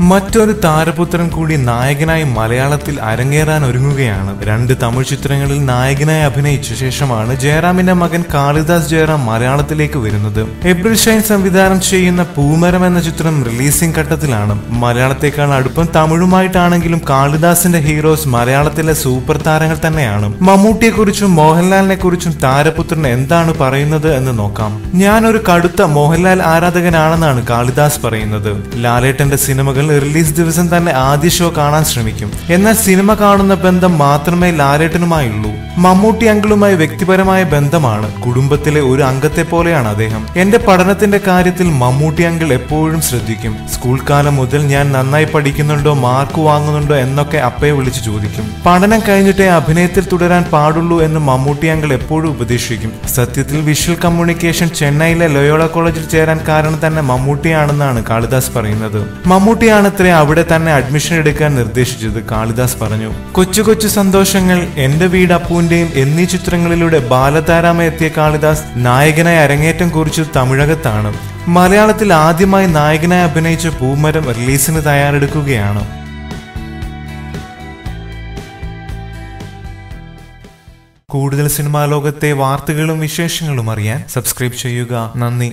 മറ്റൊരു താരപുത്രൻ കൂടി നായകനായി മലയാളത്തിൽ അരങ്ങേറാൻ ഒരുങ്ങുകയാണ്. രണ്ട് തമിഴ് ചിത്രങ്ങളിൽ നായകനായി അഭിനയിച്ച ശേഷമാണ് ജയറാമിന്റെ മകൻ കാളിദാസ് ജയറാം മലയാളത്തിലേക്ക് വരുന്നത്. എബ്രിൽ ഷൈൻ സംവിധാനം ചെയ്യുന്ന പൂമരം എന്ന ചിത്രം റിലീസിംഗ് ഘട്ടത്തിലാണ്. മലയാളത്തെക്കാൾ അടുപ്പം തമിഴുമായിട്ടാണെങ്കിലും കാളിദാസിന്റെ ഹീറോസ് മലയാളത്തിലെ സൂപ്പർ താരങ്ങൾ തന്നെയാണ്. മമ്മൂട്ടിയെക്കുറിച്ചും മോഹൻലാലിനെ കുറിച്ചും താരപുത്രൻ എന്താണ് പറയുന്നത് എന്ന് നോക്കാം. ഞാൻ ഒരു കടുത്ത മോഹൻലാൽ ആരാധകനാണെന്നാണ് കാളിദാസ് പറയുന്നത്. ലാലേട്ടന്റെ സിനിമകൾ റിലീസ് ദിവസം തന്നെ ആദ്യ ഷോ കാണാൻ ശ്രമിക്കും. എന്നാൽ സിനിമ കാണുന്ന ബന്ധം മാത്രമേ ലാലേട്ടനുമായുള്ളൂ. മമ്മൂട്ടി അങ്കിളുമായി വ്യക്തിപരമായ ബന്ധമാണ്. കുടുംബത്തിലെ ഒരു അംഗത്തെ പോലെയാണ് അദ്ദേഹം. എന്റെ പഠനത്തിന്റെ കാര്യത്തിൽ മമ്മൂട്ടി അങ്കിൾ എപ്പോഴും ശ്രദ്ധിക്കും. സ്കൂൾ കാലം മുതൽ ഞാൻ നന്നായി പഠിക്കുന്നുണ്ടോ മാർക്ക് വാങ്ങുന്നുണ്ടോ എന്നൊക്കെ അപ്പയെ വിളിച്ചു ചോദിക്കും. പഠനം കഴിഞ്ഞിട്ടേ അഭിനയത്തിൽ തുടരാൻ പാടുള്ളൂ എന്ന് മമ്മൂട്ടി അങ്കിൾ എപ്പോഴും ഉപദേശിക്കും. സത്യത്തിൽ വിഷ്വൽ കമ്മ്യൂണിക്കേഷൻ ചെന്നൈയിലെ ലയോള കോളേജിൽ ചേരാൻ കാരണം തന്നെ മമ്മൂട്ടിയാണെന്നാണ് കാളിദാസ് പറയുന്നത്. മമ്മൂട്ടിയാണത്രേ അവിടെ തന്നെ അഡ്മിഷൻ എടുക്കാൻ നിർദ്ദേശിച്ചത്. കാളിദാസ് പറഞ്ഞു കൊച്ചു കൊച്ചു സന്തോഷങ്ങൾ എന്റെ വീട് അപ്പൂന്റെയും എന്നീ ചിത്രങ്ങളിലൂടെ ബാലതാരാമ എത്തിയ കാളിദാസ് നായകനായി അരങ്ങേറ്റം കുറിച്ചത് തമിഴകത്താണ്. മലയാളത്തിൽ ആദ്യമായി നായകനായി അഭിനയിച്ച പൂമരം റിലീസിന് തയ്യാറെടുക്കുകയാണ്. കൂടുതൽ സിനിമാ ലോകത്തെ വാർത്തകളും വിശേഷങ്ങളും അറിയാൻ സബ്സ്ക്രൈബ് ചെയ്യുക. നന്ദി.